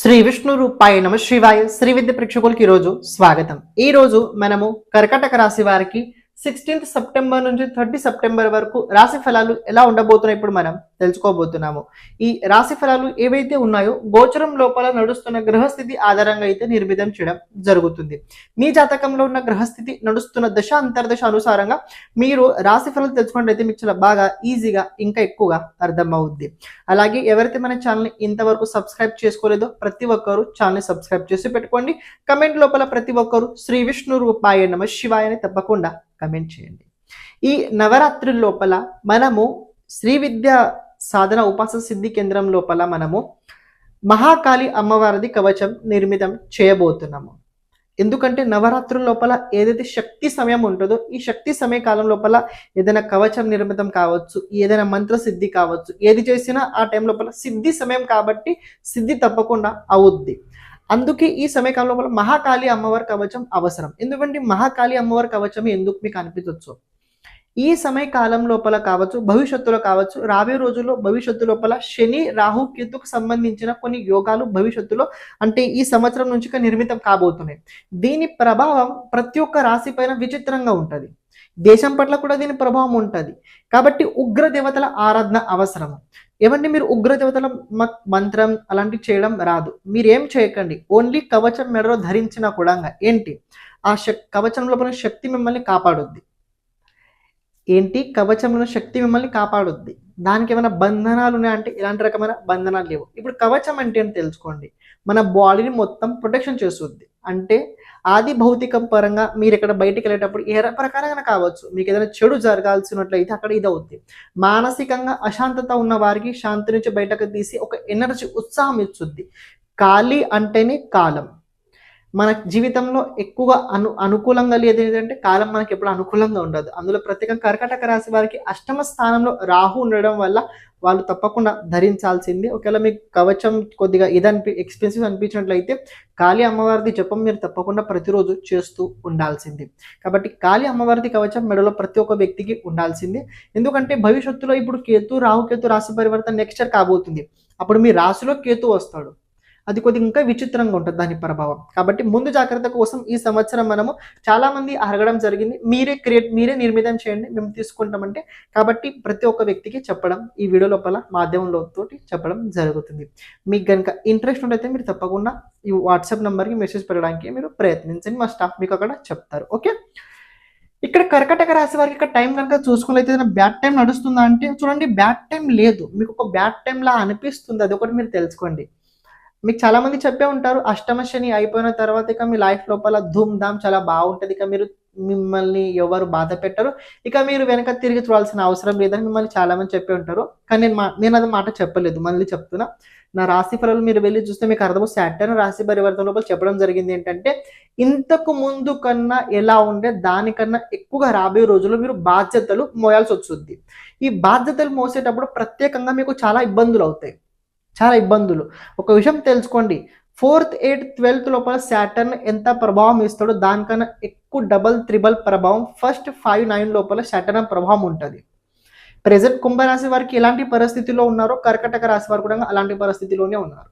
శ్రీ విష్ణు రూపాయ నమ శివాయ శ్రీ విద్య ప్రేక్షకులకి ఈరోజు స్వాగతం. ఈ రోజు మనము కర్కటక రాశి వారికి సిక్స్టీన్త్ సెప్టెంబర్ నుంచి థర్టీ సెప్టెంబర్ వరకు రాశి ఫలాలు ఎలా ఉండబోతున్నాయి ఇప్పుడు మనం తెలుసుకోబోతున్నాము. ఈ రాశి ఫలాలు ఏవైతే ఉన్నాయో గోచరం లోపల నడుస్తున్న గ్రహస్థితి ఆధారంగా అయితే నిర్మితం చేయడం జరుగుతుంది. మీ జాతకంలో ఉన్న గ్రహస్థితి నడుస్తున్న దశ అంతర్దశ అనుసారంగా మీరు రాశి ఫలాలు తెలుసుకున్నట్లయితే మీకు చాలా బాగా ఈజీగా ఇంకా ఎక్కువగా అర్థమవుద్ది. అలాగే ఎవరైతే మన ఛానల్ని ఇంతవరకు సబ్స్క్రైబ్ చేసుకోలేదో ప్రతి ఒక్కరు ఛానల్ని సబ్స్క్రైబ్ చేసి పెట్టుకోండి. కమెంట్ లోపల ప్రతి ఒక్కరు శ్రీ విష్ణు రూపాయ నమ శివాయ అని తప్పకుండా కమెంట్ చేయండి. ఈ నవరాత్రుల లోపల మనము శ్రీ విద్య సాధన ఉపాసన సిద్ధి కేంద్రం లోపల మనము మహాకాళి అమ్మవారిది కవచం నిర్మితం చేయబోతున్నాము. ఎందుకంటే నవరాత్రుల లోపల ఏదైతే శక్తి సమయం ఉంటుందో ఈ శక్తి సమయ కాలం లోపల ఏదైనా కవచం నిర్మితం కావచ్చు ఏదైనా మంత్ర సిద్ధి కావచ్చు ఏది చేసినా ఆ టైం లోపల సిద్ధి సమయం కాబట్టి సిద్ధి తప్పకుండా అవుద్ది. అందుకే ఈ సమయకాలం లోపల మహాకాళి అమ్మవారి కవచం అవసరం. ఎందుకంటే మహాకాళి అమ్మవారి కవచం ఎందుకు మీకు అనిపించవచ్చు ఈ సమయ కాలం లోపల కావచ్చు భవిష్యత్తులో కావచ్చు రాబోయే రోజుల్లో భవిష్యత్తు లోపల శని రాహు కేతుకు సంబంధించిన కొన్ని యోగాలు భవిష్యత్తులో అంటే ఈ సంవత్సరం నుంచి నిర్మితం కాబోతున్నాయి. దీని ప్రభావం ప్రతి ఒక్క రాశి పైన విచిత్రంగా ఉంటుంది. దేశం పట్ల కూడా దీని ప్రభావం ఉంటుంది. కాబట్టి ఉగ్ర దేవతల ఆరాధన అవసరం ఏమంటే మీరు ఉగ్ర దేవతల మంత్రం అలాంటివి చేయడం రాదు. మీరు ఏం చేయకండి. ఓన్లీ కవచం మెడలో ధరించిన కూడా ఏంటి? ఆ శక్ కవచం లోపల శక్తి మిమ్మల్ని కాపాడుద్ది. ఏంటి? కవచంలో శక్తి మిమ్మల్ని కాపాడుద్ది. దానికి ఏమైనా బంధనాలు ఉన్నాయంటే ఇలాంటి రకమైన బంధనాలు లేవు. ఇప్పుడు కవచం అంటే అని తెలుసుకోండి. మన బాడీని మొత్తం ప్రొటెక్షన్ చేస్తుంది. అంటే ఆది భౌతిక పరంగా మీరు ఇక్కడ బయటికి వెళ్ళేటప్పుడు ఏ ప్రకారంగా కావచ్చు. మీకు ఏదైనా చెడు జరగాల్సినట్లయితే అక్కడ ఇది అవుద్ది. మానసికంగా అశాంతత ఉన్న వారికి శాంతి నుంచి బయటకు తీసి ఒక ఎనర్జీ ఉత్సాహం ఇచ్చుద్ది. ఖాళీ అంటేనే కాలం. మన జీవితంలో ఎక్కువగా అను అనుకూలంగా లేదు ఏంటంటే కాలం మనకి ఎప్పుడు అనుకూలంగా ఉండదు. అందులో ప్రత్యేకంగా కర్కటక రాశి వారికి అష్టమ స్థానంలో రాహు ఉండడం వల్ల వాళ్ళు తప్పకుండా ధరించాల్సింది. ఒకవేళ మీకు కవచం కొద్దిగా ఇదనిపి ఎక్స్పెన్సివ్ అనిపించినట్లయితే కాళీ అమ్మవారిది జపం మీరు తప్పకుండా ప్రతిరోజు చేస్తూ ఉండాల్సింది. కాబట్టి కాళీ అమ్మవారిది కవచం మెడలో ప్రతి ఒక్క వ్యక్తికి ఉండాల్సింది. ఎందుకంటే భవిష్యత్తులో ఇప్పుడు కేతు రాహు కేతు రాశి పరివర్తన నెక్స్ట్ ఇయర్ కాబోతుంది. అప్పుడు మీ రాశిలో కేతు వస్తాడు. అది కొద్దిగా ఇంకా విచిత్రంగా ఉంటుంది దాని ప్రభావం. కాబట్టి ముందు జాగ్రత్త కోసం ఈ సంవత్సరం మనము చాలా మంది జరిగింది. మీరే క్రియేట్ మీరే నిర్మితం చేయండి. మేము తీసుకుంటామంటే కాబట్టి ప్రతి ఒక్క వ్యక్తికి చెప్పడం ఈ వీడియో లోపల మాధ్యమంలో తోటి చెప్పడం జరుగుతుంది. మీకు కనుక ఇంట్రెస్ట్ ఉంటే మీరు తప్పకుండా ఈ వాట్సాప్ నెంబర్కి మెసేజ్ పెట్టడానికి మీరు ప్రయత్నించండి. మా స్టాఫ్ మీకు అక్కడ చెప్తారు. ఓకే? ఇక్కడ కర్కటక రాశి వారికి ఇక్కడ టైం కనుక చూసుకున్నైతే ఏదైనా బ్యాడ్ టైం నడుస్తుందా అంటే చూడండి బ్యాడ్ టైం లేదు. మీకు ఒక బ్యాడ్ టైం లా అనిపిస్తుంది. అది ఒకటి మీరు తెలుసుకోండి. మీకు చాలా మంది చెప్పే ఉంటారు అష్టమ శని అయిపోయిన తర్వాత ఇక మీ లైఫ్ లోపల ధూమ్ ధామ్ చాలా బాగుంటుంది. ఇక మీరు మిమ్మల్ని ఎవరు బాధ పెట్టరు. ఇక మీరు వెనక తిరిగి చూడాల్సిన అవసరం లేదని మిమ్మల్ని చాలా మంది చెప్పే ఉంటారు. కానీ నేను మా- నేను అది మాట చెప్పలేదు మళ్ళీ చెప్తున్నా. నా రాశి ఫలాలు మీరు వెళ్ళి చూస్తే మీకు అర్థం సాటర్న్ రాశి పరివర్తన లోపల చెప్పడం జరిగింది ఏంటంటే ఇంతకు ముందు కన్నా ఎలా ఉండే దానికన్నా ఎక్కువగా రాబోయే రోజుల్లో మీరు బాధ్యతలు మోయాల్సి వస్తుంది. ఈ బాధ్యతలు మోసేటప్పుడు ప్రత్యేకంగా మీకు చాలా ఇబ్బందులు అవుతాయి. చాలా ఇబ్బందులు. ఒక విషయం తెలుసుకోండి. ఫోర్త్ ఎయిత్ ట్వెల్త్ లోపల శాటర్న్ ఎంత ప్రభావం ఇస్తాడో దానికన్నా ఎక్కువ డబల్ త్రిబల్ ప్రభావం ఫస్ట్ ఫైవ్ నైన్ లోపల శాటర్న్ ప్రభావం ఉంటుంది. ప్రెజెంట్ కుంభరాశి వారికి ఎలాంటి పరిస్థితిలో ఉన్నారో కర్కటక రాశి వారు కూడా అలాంటి పరిస్థితిలోనే ఉన్నారు.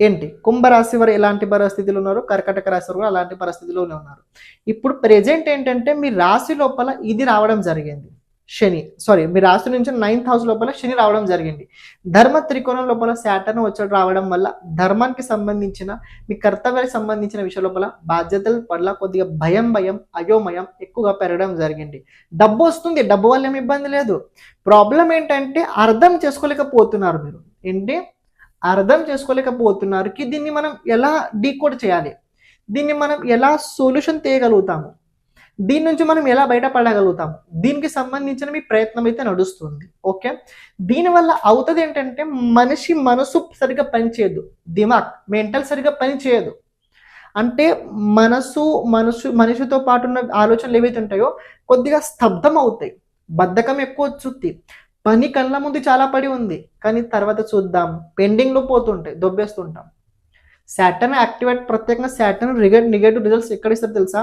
ఏంటి? కుంభరాశి వారు ఎలాంటి పరిస్థితులు ఉన్నారు కర్కటక రాశి వారు కూడా అలాంటి పరిస్థితిలోనే ఉన్నారు. ఇప్పుడు ప్రెజెంట్ ఏంటంటే మీ రాశి లోపల ఇది రావడం జరిగింది. శని సారీ మీ రాశి నుంచి నైన్త్ హౌస్ లోపల శని రావడం జరిగింది. ధర్మ త్రికోణం లోపల శాటర్న్ వచ్చాడు రావడం వల్ల ధర్మానికి సంబంధించిన మీ కర్తవ్యానికి సంబంధించిన విషయం లోపల బాధ్యతల పట్ల కొద్దిగా భయం భయం అయోమయం ఎక్కువగా పెరగడం జరిగింది. డబ్బు వస్తుంది డబ్బు వల్ల ఏమి ఇబ్బంది లేదు. ప్రాబ్లం ఏంటంటే అర్థం చేసుకోలేకపోతున్నారు మీరు. ఏంటి? అర్థం చేసుకోలేకపోతున్నారు కి దీన్ని మనం ఎలా డీకోడ్ చేయాలి? దీన్ని మనం ఎలా సొల్యూషన్ తీయగలుగుతాము దీని నుంచి మనం ఎలా బయటపడగలుగుతాము దీనికి సంబంధించిన మీ ప్రయత్నం అయితే నడుస్తుంది. ఓకే? దీనివల్ల అవుతుంది ఏంటంటే మనిషి మనసు సరిగ్గా పనిచేయదు దిమాగ్ మెంటల్ సరిగ్గా పనిచేయదు అంటే మనసు మనసు మనిషితో పాటు ఉన్న ఆలోచనలు ఏవైతే ఉంటాయో కొద్దిగా స్తబ్దం అవుతాయి. బద్ధకం ఎక్కువ వచ్చుద్ది. పని కళ్ళ ముందు చాలా పడి ఉంది. కానీ తర్వాత చూద్దాం. పెండింగ్లో పోతుంటాయి. దొబ్బేస్తుంటాం. శాటర్న్ యాక్టివేట్ ప్రత్యేకంగా శాటర్న్ రిగట్ నెగటివ్ రిజల్ట్స్ ఎక్కడ ఇస్తారు తెలుసా?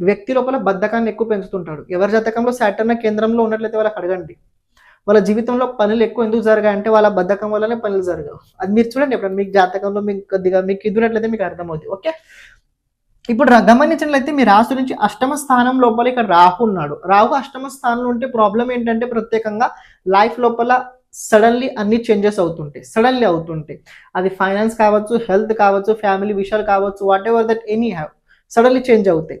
వ్యక్తి లోపల బద్ధకాన్ని ఎక్కువ పెంచుతుంటాడు. ఎవరి జాతకంలో సాటర్న కేంద్రంలో ఉన్నట్లయితే వాళ్ళకి అడగండి. వాళ్ళ జీవితంలో పనులు ఎక్కువ ఎందుకు జరగాయంటే వాళ్ళ బద్ధకం వల్లనే పనులు జరగవు. అది మీరు చూడండి ఎప్పుడు మీకు జాతకంలో మీకు కొద్దిగా మీకు ఇదినట్లయితే మీకు అర్థమవుతుంది. ఓకే? ఇప్పుడు గమనించినట్లయితే మీ రాశి నుంచి అష్టమ స్థానం లోపల ఇక్కడ రాహు ఉన్నాడు. రాహు అష్టమ స్థానంలో ఉంటే ప్రాబ్లం ఏంటంటే ప్రత్యేకంగా లైఫ్ లోపల సడన్లీ అన్ని చేంజెస్ అవుతుంటాయి. సడన్లీ అవుతుంటాయి. అది ఫైనాన్స్ కావచ్చు హెల్త్ కావచ్చు ఫ్యామిలీ విషయాలు కావచ్చు whatever that any have suddenly change అవుతాయి.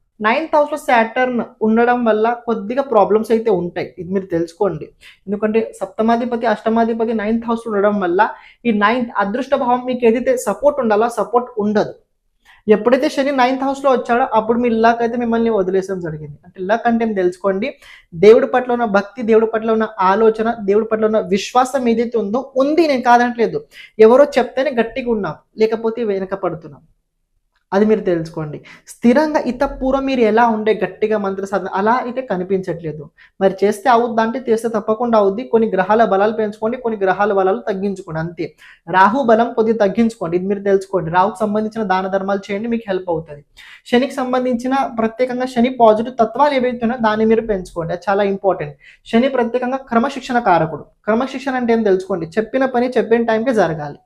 నైన్త్ హౌస్లో శాటర్న్ సాటర్న్ ఉండడం వల్ల కొద్దిగా ప్రాబ్లమ్స్ అయితే ఉంటాయి. ఇది మీరు తెలుసుకోండి. ఎందుకంటే సప్తమాధిపతి అష్టమాధిపతి నైన్త్ హౌస్ ఉండడం వల్ల ఈ నైన్త్ అదృష్ట భావం మీకు ఏదైతే సపోర్ట్ ఉండాలో సపోర్ట్ ఉండదు. ఎప్పుడైతే శని నైన్త్ హౌస్లో వచ్చాడో అప్పుడు మీ లక్ అయితే మిమ్మల్ని వదిలేసడం జరిగింది. అంటే లక్ అంటే తెలుసుకోండి. దేవుడి పట్ల ఉన్న భక్తి దేవుడి పట్ల ఉన్న ఆలోచన దేవుడి పట్ల ఉన్న విశ్వాసం ఏదైతే ఉందో ఉంది. నేను కాదనట్లేదు ఎవరో చెప్తేనే గట్టిగా ఉన్నాం. లేకపోతే వెనక పడుతున్నాం అది మీరు తెలుసుకోండి. స్థిరంగా ఇత పూర్వం మీరు ఎలా ఉండే గట్టిగా మంత్ర సాధన అలా అయితే కనిపించట్లేదు. మరి చేస్తే అవుద్దా అంటే చేస్తే తప్పకుండా అవుద్ది. కొన్ని గ్రహాల బలాలు పెంచుకోండి కొన్ని గ్రహాల బలాలు తగ్గించుకోండి అంతే. రాహు బలం కొద్దిగా తగ్గించుకోండి. ఇది మీరు తెలుసుకోండి. రాహుకు సంబంధించిన దాన ధర్మాలు చేయండి మీకు హెల్ప్ అవుతుంది. శనికి సంబంధించిన ప్రత్యేకంగా శని పాజిటివ్ తత్వాలు ఏవైతే ఉన్నాయో దాన్ని మీరు పెంచుకోండి. అది చాలా ఇంపార్టెంట్ శని ప్రత్యేకంగా క్రమశిక్షణ కారకుడు. క్రమశిక్షణ అంటే ఏం తెలుసుకోండి? చెప్పిన పని చెప్పిన టైంకే జరగాలి.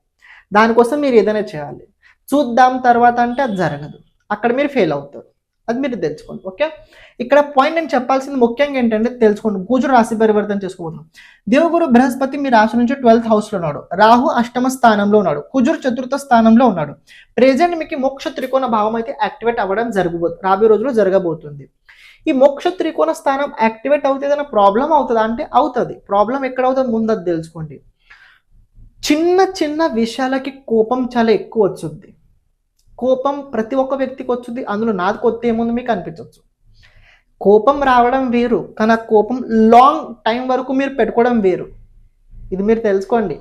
దానికోసం మీరు ఏదైనా చేయాలి. చూద్దాం తర్వాత అంటే అది జరగదు. అక్కడ మీరు ఫెయిల్ అవుతారు. అది మీరు తెలుసుకోండి ఓకే? ఇక్కడ పాయింట్ నేను చెప్పాల్సింది ముఖ్యంగా ఏంటంటే తెలుసుకోండి. కూజుడు రాశి పరివర్తన చేసుకోబోతున్నాం. దేవగురు బృహస్పతి మీ రాశి నుంచి ట్వెల్త్ హౌస్లో ఉన్నాడు. రాహు అష్టమ స్థానంలో ఉన్నాడు. కుజురు చతుర్థ స్థానంలో ఉన్నాడు. ప్రెజెంట్ మీకు మోక్ష త్రికోణ భావం అయితే యాక్టివేట్ అవ్వడం జరగబోతుంది రాబోయే రోజుల్లో జరగబోతుంది. ఈ మోక్ష త్రికోణ స్థానం యాక్టివేట్ అవుతుంది ఏదైనా ప్రాబ్లం అవుతుందా? అంటే అవుతుంది. ప్రాబ్లం ఎక్కడ అవుతుంది ముందు అది తెలుసుకోండి. చిన్న చిన్న విషయాలకి కోపం చాలా ఎక్కువ వచ్చింది కోపం ప్రతి ఒక్క వ్యక్తికి వచ్చింది అందులో నాది కొత్త ఏముంది మీకు అనిపించవచ్చు కోపం రావడం వేరు కానీ ఆ కోపం లాంగ్ టైం వరకు మీరు పెట్టుకోవడం వేరు. ఇది మీరు తెలుసుకోండి.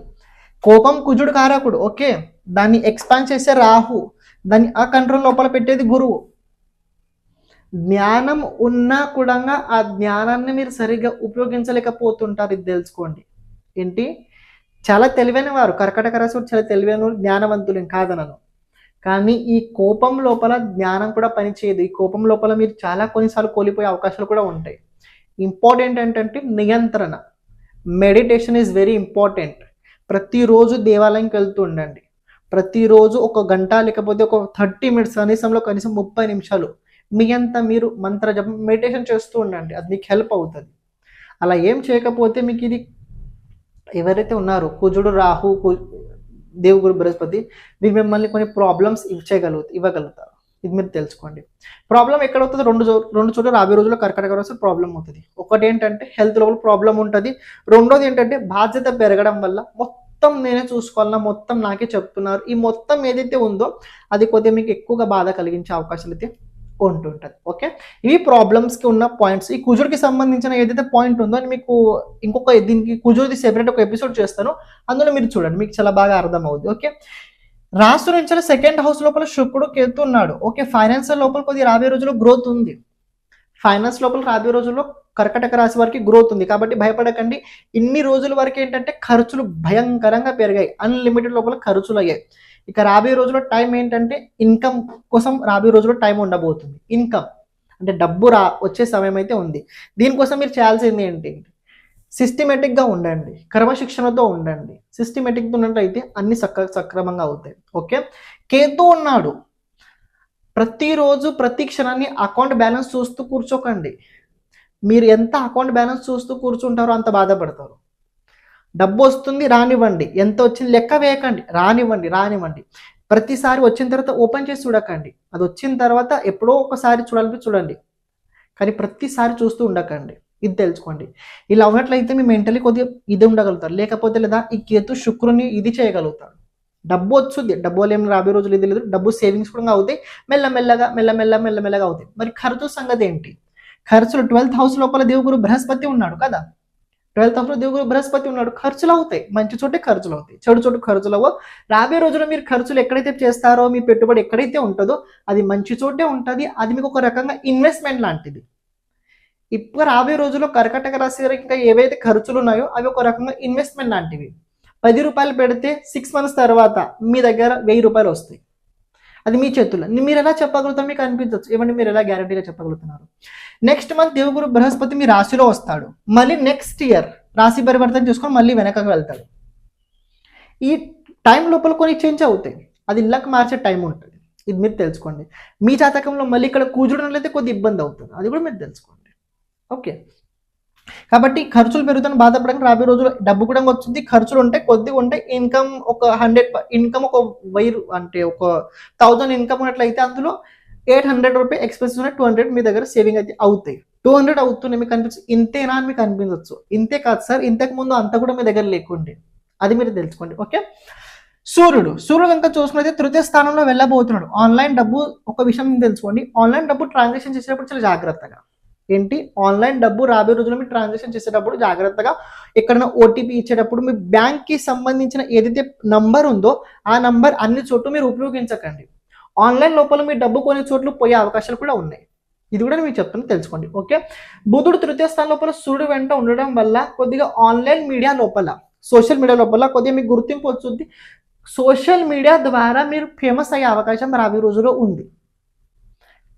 కోపం కుజుడు కారకుడు ఓకే? దాన్ని ఎక్స్పాండ్ చేసే రాహు దాన్ని ఆ కంట్రోల్ లోపల పెట్టేది గురువు. జ్ఞానం ఉన్నా కూడా ఆ జ్ఞానాన్ని మీరు సరిగ్గా ఉపయోగించలేకపోతుంటారు ఇది తెలుసుకోండి. ఏంటి? చాలా తెలివైన వారు కర్కటక రాశి చాలా తెలివైన జ్ఞానవంతులు ఏం కాదనను. కానీ ఈ కోపం లోపల జ్ఞానం కూడా పనిచేయదు. ఈ కోపం లోపల మీరు చాలా కొన్నిసార్లు కోల్పోయే అవకాశాలు కూడా ఉంటాయి. ఇంపార్టెంట్ ఏంటంటే నియంత్రణ. మెడిటేషన్ ఈజ్ వెరీ ఇంపార్టెంట్ ప్రతిరోజు దేవాలయంకి వెళ్తూ ఉండండి. ప్రతిరోజు ఒక గంట లేకపోతే ఒక థర్టీ మినిట్స్ కనీసంలో కనీసం ముప్పై నిమిషాలు మీ అంతా మీరు మంత్ర జపం మెడిటేషన్ చేస్తూ ఉండండి. అది మీకు హెల్ప్ అవుతుంది. అలా ఏం చేయకపోతే మీకు ఇది ఎవరైతే ఉన్నారో కుజుడు రాహు కు- దేవుగురు బృహస్పతి మీరు మిమ్మల్ని కొన్ని ప్రాబ్లమ్స్ ఇచ్చేయగలుగు ఇవ్వగలుగుతారు. ఇది మీరు తెలుసుకోండి. ప్రాబ్లం ఎక్కడ అవుతుంది రెండు రెండు చోట్ల రాబోయే రోజుల్లో కర్కటక రాశి ప్రాబ్లం అవుతుంది. ఒకటి ఏంటంటే హెల్త్ లోపల ప్రాబ్లం ఉంటుంది. రెండోది ఏంటంటే బాధ్యత పెరగడం వల్ల మొత్తం నేనే చూసుకోవాలన్నా మొత్తం నాకే చెప్తున్నారు. ఈ మొత్తం ఏదైతే ఉందో అది కొద్దిగా మీకు ఎక్కువగా బాధ కలిగించే అవకాశాలు అయితే ఉంటుంటుంది. ఓకే ఇవి ప్రాబ్లమ్స్కి ఉన్న పాయింట్స్ ఈ కుజుడికి సంబంధించిన ఏదైతే పాయింట్ ఉందో అని మీకు ఇంకొక దీనికి కుజుడిది సెపరేట్ ఒక ఎపిసోడ్ చేస్తాను. అందులో మీరు చూడండి. మీకు చాలా బాగా అర్థం అవుతుంది ఓకే రాసు నుంచి సెకండ్ హౌస్ లోపల శుక్రుడు కేతు ఉన్నాడు. ఓకే ఫైనాన్షియల్ లోపల కొద్దిగా రాబోయే రోజుల్లో గ్రోత్ ఉంది. ఫైనాన్స్ లోపల రాబోయే రోజుల్లో కర్కటక రాశి వారికి గ్రోత్ ఉంది. కాబట్టి భయపడకండి. ఇన్ని రోజుల వరకు ఏంటంటే ఖర్చులు భయంకరంగా పెరిగాయి. అన్లిమిటెడ్ లోపల ఖర్చులు అయ్యాయి. ఇక రాబోయే రోజుల్లో టైం ఏంటంటే ఇన్కమ్ కోసం రాబోయే రోజుల్లో టైం ఉండబోతుంది. ఇన్కమ్ అంటే డబ్బు రా వచ్చే సమయం అయితే ఉంది. దీనికోసం మీరు చేయాల్సింది ఏంటి? సిస్టమేటిక్గా ఉండండి. క్రమశిక్షణతో ఉండండి. సిస్టమేటిక్గా ఉన్నట్లయితే అన్ని సక్ర సక్రమంగా అవుతాయి. ఓకే కేతు ఉన్నాడు. ప్రతిరోజు ప్రతి క్షణాన్ని అకౌంట్ బ్యాలెన్స్ చూస్తూ కూర్చోకండి. మీరు ఎంత అకౌంట్ బ్యాలెన్స్ చూస్తూ కూర్చుంటారో అంత బాధపడతారు. డబ్బు వస్తుంది రానివ్వండి. ఎంత వచ్చింది లెక్క వేయకండి. రానివ్వండి రానివ్వండి. ప్రతిసారి వచ్చిన తర్వాత ఓపెన్ చేసి చూడకండి. అది వచ్చిన తర్వాత ఎప్పుడో ఒకసారి చూడాలని చూడండి. కానీ ప్రతిసారి చూస్తూ ఉండకండి. ఇది తెలుసుకోండి. ఇలా ఉన్నట్లయితే మీ మెంటలీ కొద్దిగా ఇది ఉండగలుగుతారు. లేకపోతే లేదా ఈ కేతు శుక్రుని ఇది చేయగలుగుతాడు. డబ్బు వచ్చుద్ది డబ్బు వల్ల రాబోయే రోజులు ఇది లేదు. డబ్బు సేవింగ్స్ కూడా అవుతాయి. మెల్లమెల్లగా మెల్లమెల్ల మెల్లమెల్లగా అవుతాయి. మరి ఖర్చు సంగతి ఏంటి? ఖర్చులు ట్వెల్త్ హౌస్ లోపల దేవుగురు బృహస్పతి ఉన్నాడు కదా. ట్వెల్త్ హౌస్ దేవుడు బృహస్పతి ఉన్నాడు. ఖర్చులు అవుతాయి. మంచి చోటే ఖర్చులు అవుతాయి. చెడు చోటు ఖర్చులు అవ్వవు. రాబోయే రోజుల్లో మీరు ఖర్చులు ఎక్కడైతే చేస్తారో మీ పెట్టుబడి ఎక్కడైతే ఉంటుందో అది మంచి చోటే ఉంటుంది. అది మీకు ఒక రకంగా ఇన్వెస్ట్మెంట్ లాంటిది. ఇప్పుడు రాబోయే రోజుల్లో కర్కటక రాశి ఇంకా ఏవైతే ఖర్చులు ఉన్నాయో అవి ఒక రకంగా ఇన్వెస్ట్మెంట్ లాంటివి. పది రూపాయలు పెడితే సిక్స్ మంత్స్ తర్వాత మీ దగ్గర వెయ్యి రూపాయలు వస్తాయి. అది మీ చేతుల్లో. మీరు ఎలా చెప్పగలుగుతారు మీకు అనిపించవచ్చు ఏమంటే మీరు ఎలా గ్యారంటీగా చెప్పగలుగుతున్నారు? నెక్స్ట్ మంత్ దేవగురు బృహస్పతి మీ రాశిలో వస్తాడు. మళ్ళీ నెక్స్ట్ ఇయర్ రాశి పరివర్తన చేసుకొని మళ్ళీ వెనకకు వెళ్తాడు. ఈ టైం లోపల కొన్ని చేంజ్ అవుతాయి. అది ఇళ్ళకి మార్చే టైం ఉంటుంది. ఇది మీరు తెలుసుకోండి. మీ జాతకంలో మళ్ళీ ఇక్కడ కూర్చున్నట్లయితే కొద్ది ఇబ్బంది అవుతుంది. అది కూడా మీరు తెలుసుకోండి. ఓకే కాబట్టి ఖర్చులు పెరుగుతున్న బాధపడక రాబోయే రోజులు డబ్బు కూడా వచ్చింది ఖర్చులు ఉంటాయి కొద్దిగా ఉంటాయి ఇన్కమ్ ఒక హండ్రెడ్ ఇన్కమ్ ఒక వెయ్యి అంటే ఒక థౌజండ్ ఇన్కమ్ ఉన్నట్లయితే అందులో ఎయిట్ హండ్రెడ్ రూపీ ఎక్స్పెన్సెస్ ఉన్నాయి టూ హండ్రెడ్ మీ దగ్గర సేవింగ్ అయితే అవుతాయి. టూ హండ్రెడ్ అవుతున్నాయి మీకు అనిపించు ఇంతేనా అని మీకు అనిపించవచ్చు. ఇంతే కాదు సార్ ఇంతకు ముందు అంత కూడా మీ దగ్గర లేకుండే. అది మీరు తెలుసుకోండి ఓకే? సూర్యుడు సూర్యుడు కనుక చూసుకున్నైతే తృతీయ స్థానంలో వెళ్ళబోతున్నాడు. ఆన్లైన్ డబ్బు ఒక విషయం తెలుసుకోండి. ఆన్లైన్ డబ్బు ట్రాన్సాక్షన్ చేసేటప్పుడు చాలా జాగ్రత్తగా. ఏంటి? ఆన్లైన్ డబ్బు రాబోయే రోజుల్లో మీరు ట్రాన్సాక్షన్ చేసేటప్పుడు జాగ్రత్తగా ఎక్కడైనా ఓటీపీ ఇచ్చేటప్పుడు మీ బ్యాంక్కి సంబంధించిన ఏదైతే నంబర్ ఉందో ఆ నంబర్ అన్ని చోట్ల మీరు ఉపయోగించకండి. ఆన్లైన్ లోపల మీ డబ్బు కొన్ని చోట్ల పోయే అవకాశాలు కూడా ఉన్నాయి. ఇది కూడా మీకు చెప్తున్నా తెలుసుకోండి ఓకే? బుధుడు తృతీయ స్థానం లోపల సూర్యుడు వెంట ఉండడం వల్ల కొద్దిగా ఆన్లైన్ మీడియా లోపల సోషల్ మీడియా లోపల కొద్దిగా మీకు గుర్తింపు వస్తుంది. సోషల్ మీడియా ద్వారా మీరు ఫేమస్ అయ్యే అవకాశం రాబోయే రోజుల్లో ఉంది.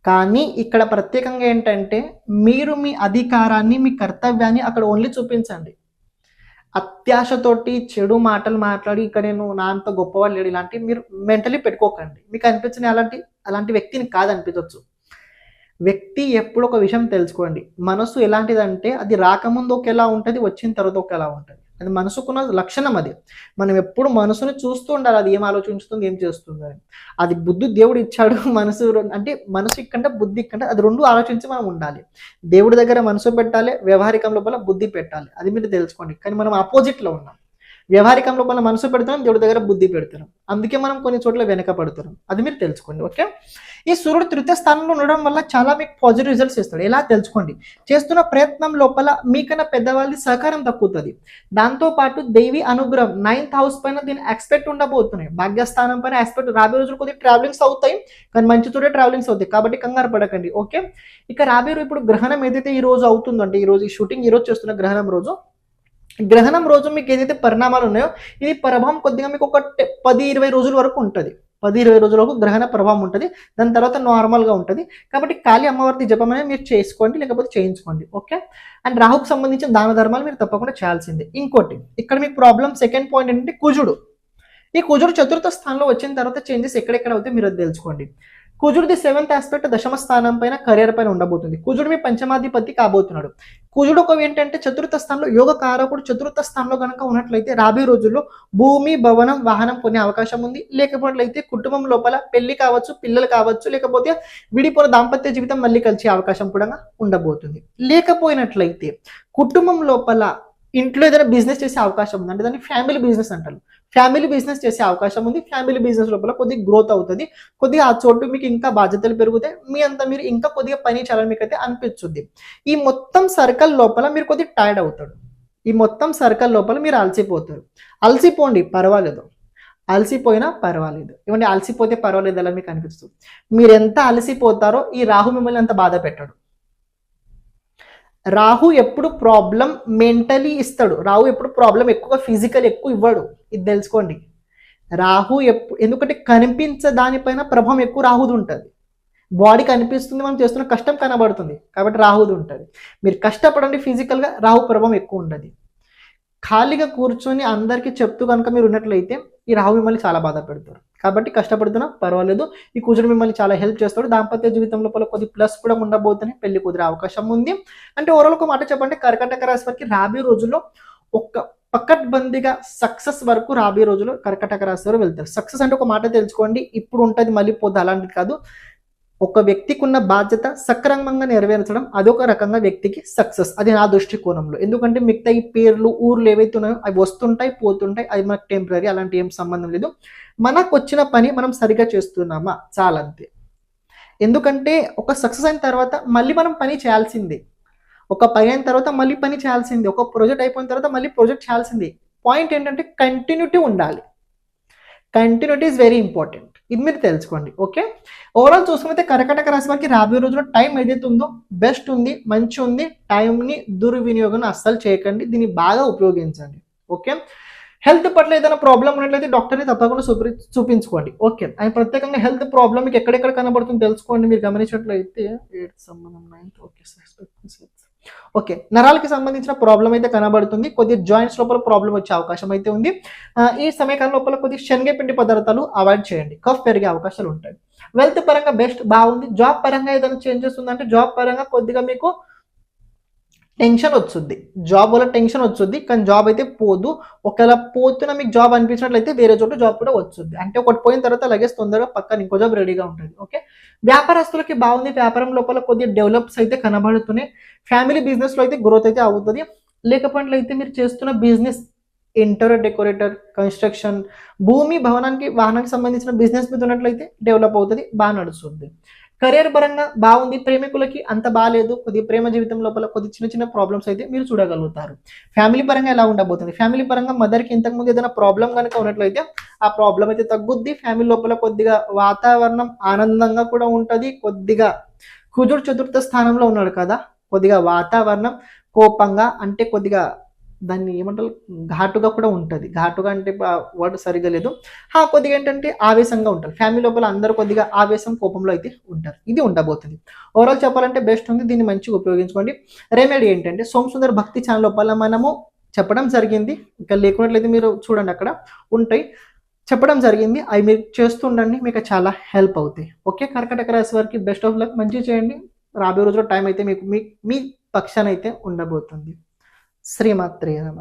కానీ ఇక్కడ ప్రత్యేకంగా ఏంటంటే మీరు మీ అధికారాన్ని మీ కర్తవ్యాన్ని అక్కడ ఓన్లీ చూపించండి. అత్యాశతోటి చెడు మాటలు మాట్లాడి ఇక్కడ నేను నా అంత గొప్పవాడు లేడు. ఇలాంటివి మీరు మెంటలీ పెట్టుకోకండి. మీకు అనిపించిన అలాంటి అలాంటి వ్యక్తిని కాదు అనిపించవచ్చు వ్యక్తి ఎప్పుడు ఒక విషయం తెలుసుకోండి. మనసు ఎలాంటిదంటే అది రాకముందు ఒకేలా ఉంటుంది వచ్చిన తర్వాత ఒకేలా ఉంటుంది. అది మనసుకున్న లక్షణం అది. మనం ఎప్పుడు మనసుని చూస్తూ ఉండాలి అది ఏం ఆలోచించుతుంది ఏం చేస్తుంది అని. అది బుద్ధి దేవుడు ఇచ్చాడు మనసు అంటే మనసు ఇక్కంటే బుద్ధి ఇక్కంటే అది రెండు ఆలోచించి మనం ఉండాలి. దేవుడి దగ్గర మనసు పెట్టాలి వ్యవహారికం లోపల బుద్ధి పెట్టాలి. అది మీరు తెలుసుకోండి. కానీ మనం ఆపోజిట్లో ఉన్నాం. వ్యవహారికం లోపల మనసు పెడుతున్నాం దేవుడి దగ్గర బుద్ధి పెడుతున్నాం అందుకే మనం కొన్ని చోట్ల వెనక పడుతున్నాం అది మీరు తెలుసుకోండి ఓకే? ఈ సూర్యుడు తృతీయ స్థానంలో ఉండడం వల్ల చాలా మీకు పాజిటివ్ రిజల్ట్స్ ఇస్తాడు. ఎలా? తెలుసుకోండి. చేస్తున్న ప్రయత్నం లోపల మీకన్నా పెద్దవాళ్ళది సహకారం తక్కువతుంది. దాంతో పాటు దేవి అనుగ్రహం నైన్త్ హౌస్ పైన దీని ఎక్స్పెక్ట్ ఉండబోతున్నాయి. భాగ్యస్థానం పైన ఎక్స్పెక్ట్ రాబోయే రోజులు కొద్దిగా ట్రావెలింగ్స్ అవుతాయి కానీ మంచి చోటే ట్రావెలింగ్స్ అవుతాయి. కాబట్టి కంగారు పడకండి ఓకే? ఇక రాబోయే రోజు ఇప్పుడు గ్రహణం ఏదైతే ఈ రోజు అవుతుందంటే ఈ రోజు ఈ షూటింగ్ ఈ రోజు చేస్తున్న గ్రహణం రోజు గ్రహణం రోజు మీకు ఏదైతే పరిణామాలు ఉన్నాయో ఇది ప్రభావం కొద్దిగా మీకు ఒక టె- పది ఇరవై రోజుల వరకు ఉంటుంది. పది ఇరవై రోజుల వరకు గ్రహణ ప్రభావం ఉంటుంది. దాని తర్వాత నార్మల్గా ఉంటుంది. కాబట్టి కాళీ అమ్మవారి జపం అనేది మీరు చేసుకోండి లేకపోతే చేయించుకోండి. ఓకే? అండ్ రాహుకు సంబంధించిన దాన ధర్మాలు మీరు తప్పకుండా చేయాల్సిందే. ఇంకోటి ఇక్కడ మీకు ప్రాబ్లం సెకండ్ పాయింట్ ఏంటంటే కుజుడు. ఈ కుజుడు చతుర్థ స్థానంలో వచ్చిన తర్వాత చేంజెస్ ఎక్కడెక్కడ అవుతాయి మీరు అది తెలుసుకోండి. కుజుడిది సెవెంత్ ఆస్పెక్ట్ దశమ స్థానం పైన కెరియర్ పైన ఉండబోతుంది. కుజుడు మీ పంచమాధిపతి కాబోతున్నాడు. కుజుడు ఒక ఏంటంటే చతుర్థ స్థానంలో యోగ కారకుడు చతుర్థ స్థానంలో కనుక ఉన్నట్లయితే రాబోయే రోజుల్లో భూమి భవనం వాహనం కొనే అవకాశం ఉంది. లేకపోతే కుటుంబం లోపల పెళ్ళి కావచ్చు పిల్లలు కావచ్చు లేకపోతే విడిపోయిన దాంపత్య జీవితం మళ్ళీ కలిసే అవకాశం కూడా ఉండబోతుంది. లేకపోయినట్లయితే కుటుంబం లోపల ఇంట్లో ఏదైనా బిజినెస్ చేసే అవకాశం ఉంది. అంటే దాన్ని ఫ్యామిలీ బిజినెస్ అంటారు. ఫ్యామిలీ బిజినెస్ చేసే అవకాశం ఉంది. ఫ్యామిలీ బిజినెస్ లోపల కొద్దిగా గ్రోత్ అవుతుంది. కొద్దిగా ఆ చోటు మీకు ఇంకా బాధ్యతలు పెరుగుతాయి. మీ అంతా మీరు ఇంకా కొద్దిగా పని చేయాలని మీకు అయితే అనిపించుద్ది ఈ మొత్తం సర్కిల్ లోపల మీరు కొద్దిగా టైర్డ్ అవుతాడు ఈ మొత్తం సర్కిల్ లోపల మీరు అలసిపోతారు. అలసిపోండి పర్వాలేదు. అలసిపోయినా పర్వాలేదు. ఇవ్వండి అలసిపోతే పర్వాలేదు అలా మీకు అనిపిస్తుంది. మీరు ఎంత అలసిపోతారో ఈ రాహు మిమ్మల్ని అంత బాధ పెట్టాడు. రాహు ఎప్పుడు ప్రాబ్లం మెంటలీ ఇస్తాడు. రాహు ఎప్పుడు ప్రాబ్లం ఎక్కువ ఫిజికల్ ఎక్కువ ఇవ్వడు. ఇది తెలుసుకోండి. రాహు ఎప్పుడు ఎందుకంటే కనిపించే దానిపైన ప్రభావం ఎక్కువ రాహుది ఉంటుంది. బాడీ కనిపిస్తుంది మనం చేస్తున్న కష్టం కనబడుతుంది. కాబట్టి రాహుది ఉంటుంది. మీరు కష్టపడండి ఫిజికల్గా రాహు ప్రభావం ఎక్కువ ఉండదు. ఖాళీగా కూర్చొని అందరికీ చెప్తూ కనుక మీరు ఉన్నట్లయితే ఈ రాహు మిమ్మల్ని చాలా బాధ పెడతారు కాబట్టి కష్టపడుతున్నా పర్వాలేదు. ఈ కూర్చొని మిమ్మల్ని చాలా హెల్ప్ చేస్తాడు. దాంపత్య జీవితం లోపల కొద్ది ప్లస్ కూడా ఉండబోతుంది పెళ్ళి కుదిరే అవకాశం ఉంది. అంటే ఓవరాల్ ఒక మాట చెప్పండి కర్కటక రాశి వారికి రాబోయే రోజుల్లో ఒక్క పక్కట్బందీగా సక్సెస్ వరకు రాబోయే రోజుల్లో కర్కటక రాశి వారు వెళ్తారు. సక్సెస్ అంటే ఒక మాట తెలుసుకోండి. ఇప్పుడు ఉంటుంది మళ్ళీ పోతే అలాంటిది కాదు. ఒక వ్యక్తికి ఉన్న బాధ్యత సక్రమంగా నెరవేర్చడం అదొక రకంగా వ్యక్తికి సక్సెస్ అది నా దృష్టికోణంలో. ఎందుకంటే మిగతా ఈ పేర్లు ఊర్లు ఏవైతే ఉన్నాయో అవి వస్తుంటాయి పోతుంటాయి అది మనకు టెంపరీ అలాంటి ఏం సంబంధం లేదు. మనకు వచ్చిన పని మనం సరిగా చేస్తున్నామా? చాలంతే ఎందుకంటే ఒక సక్సెస్ అయిన తర్వాత మళ్ళీ మనం పని చేయాల్సిందే. ఒక పని అయిన తర్వాత మళ్ళీ పని చేయాల్సిందే. ఒక ప్రాజెక్ట్ అయిపోయిన తర్వాత మళ్ళీ ప్రాజెక్ట్ చేయాల్సిందే. పాయింట్ ఏంటంటే కంటిన్యూటీ ఉండాలి. కంటిన్యూటీ ఇస్ వెరీ ఇంపార్టెంట్ ఇది మీరు తెలుసుకోండి ఓకే? ఓవరాల్ చూసుకుంటే కర్కటక రాశి వారికి రాబోయే రోజుల్లో టైం ఏదైతే ఉందో బెస్ట్ ఉంది మంచి ఉంది టైంని దుర్వినియోగం అస్సలు చేయకండి దీన్ని బాగా ఉపయోగించండి ఓకే? హెల్త్ పట్ల ఏదైనా ప్రాబ్లం ఉన్నట్లయితే డాక్టర్ని తప్పకుండా చూపి చూపించుకోండి ఓకే? ఆయన ప్రత్యేకంగా హెల్త్ ప్రాబ్లం మీకు ఎక్కడెక్కడ కనబడుతుంది తెలుసుకోండి మీరు గమనించినట్లయితే ఎయిట్ సంబంధం నైన్త్ ఓకే ఓకే. నరాలకి సంబంధించిన ప్రాబ్లం అయితే కనబడుతుంది. కొద్ది జాయింట్స్ లోపల ప్రాబ్లం వచ్చే అవకాశం అయితే ఉంది. ఆ, ఈ సమయకాలం లోపల కొద్ది శనగపిండి పదార్థాలు అవాయిడ్ చేయండి. కఫ్ పెరిగే అవకాశాలు ఉంటాయి. వెల్త్ పరంగా బెస్ట్ బాగుంది. జాబ్ పరంగా ఏదైనా చేంజెస్ ఉందంటే జాబ్ పరంగా కొద్దిగా మీకు టెన్షన్ వచ్చుద్ది జాబ్ వల్ల టెన్షన్ వచ్చుద్ది కానీ జాబ్ అయితే పోదు. ఒకవేళ పోతున్న మీకు జాబ్ అనిపించినట్లయితే వేరే చోట జాబ్ కూడా వచ్చుద్ది అంటే ఒకటి పోయిన తర్వాత లగేజ్ తొందరగా పక్కన ఇంకో జాబ్ రెడీగా ఉంటుంది. ఓకే వ్యాపారస్తులకి బాగుంది. వ్యాపారం లోపల కొద్దిగా డెవలప్స్ అయితే కనబడుతున్నాయి. ఫ్యామిలీ బిజినెస్లో అయితే గ్రోత్ అయితే అవుతుంది. లేకపోయినట్లయితే మీరు చేస్తున్న బిజినెస్ ఇంటర్ డెకరేటర్ కన్స్ట్రక్షన్ భూమి భవనానికి వాహనానికి సంబంధించిన బిజినెస్ మీద ఉన్నట్లయితే డెవలప్ అవుతుంది. బాగా నడుస్తుంది. కెరియర్ పరంగా బాగుంది ప్రేమికులకి అంత బాగాలేదు కొద్ది ప్రేమ జీవితం లోపల కొద్ది చిన్న చిన్న ప్రాబ్లమ్స్ అయితే మీరు చూడగలుగుతారు. ఫ్యామిలీ పరంగా ఎలా ఉండబోతుంది? ఫ్యామిలీ పరంగా మదర్కి ఇంతకుముందు ఏదైనా ప్రాబ్లం కనుక ఉన్నట్లయితే ఆ ప్రాబ్లం అయితే తగ్గుద్ది ఫ్యామిలీ లోపల కొద్దిగా వాతావరణం ఆనందంగా కూడా ఉంటుంది కొద్దిగా కుజుడు చతుర్థ స్థానంలో ఉన్నాడు కదా కొద్దిగా వాతావరణం కోపంగా అంటే కొద్దిగా దాన్ని ఏమంటారు? ఘాటుగా కూడా ఉంటుంది. ఘాటుగా అంటే వర్డ్ సరిగా లేదు. హా కొద్దిగా ఏంటంటే ఆవేశంగా ఉంటారు. ఫ్యామిలీ లోపల అందరూ కొద్దిగా ఆవేశం కోపంలో అయితే ఉంటారు. ఇది ఉండబోతుంది. ఓవరాల్ చెప్పాలంటే బెస్ట్ ఉంది. దీన్ని మంచిగా ఉపయోగించుకోండి. రెమెడీ ఏంటంటే సోమసుందర్ భక్తి ఛానల్ లోపల మనము చెప్పడం జరిగింది. ఇంకా లేకున్నట్లయితే మీరు చూడండి అక్కడ ఉంటాయి. చెప్పడం జరిగింది. అవి మీరు చేస్తుండండి మీకు చాలా హెల్ప్ అవుతాయి. ఓకే? కర్కటక రాశి వారికి బెస్ట్ ఆఫ్ లక్ మంచిగా చేయండి. రాబోయే రోజులో టైం అయితే మీకు మీ మీ పక్షాన అయితే ఉండబోతుంది. శ్రీమాత్రే నమ.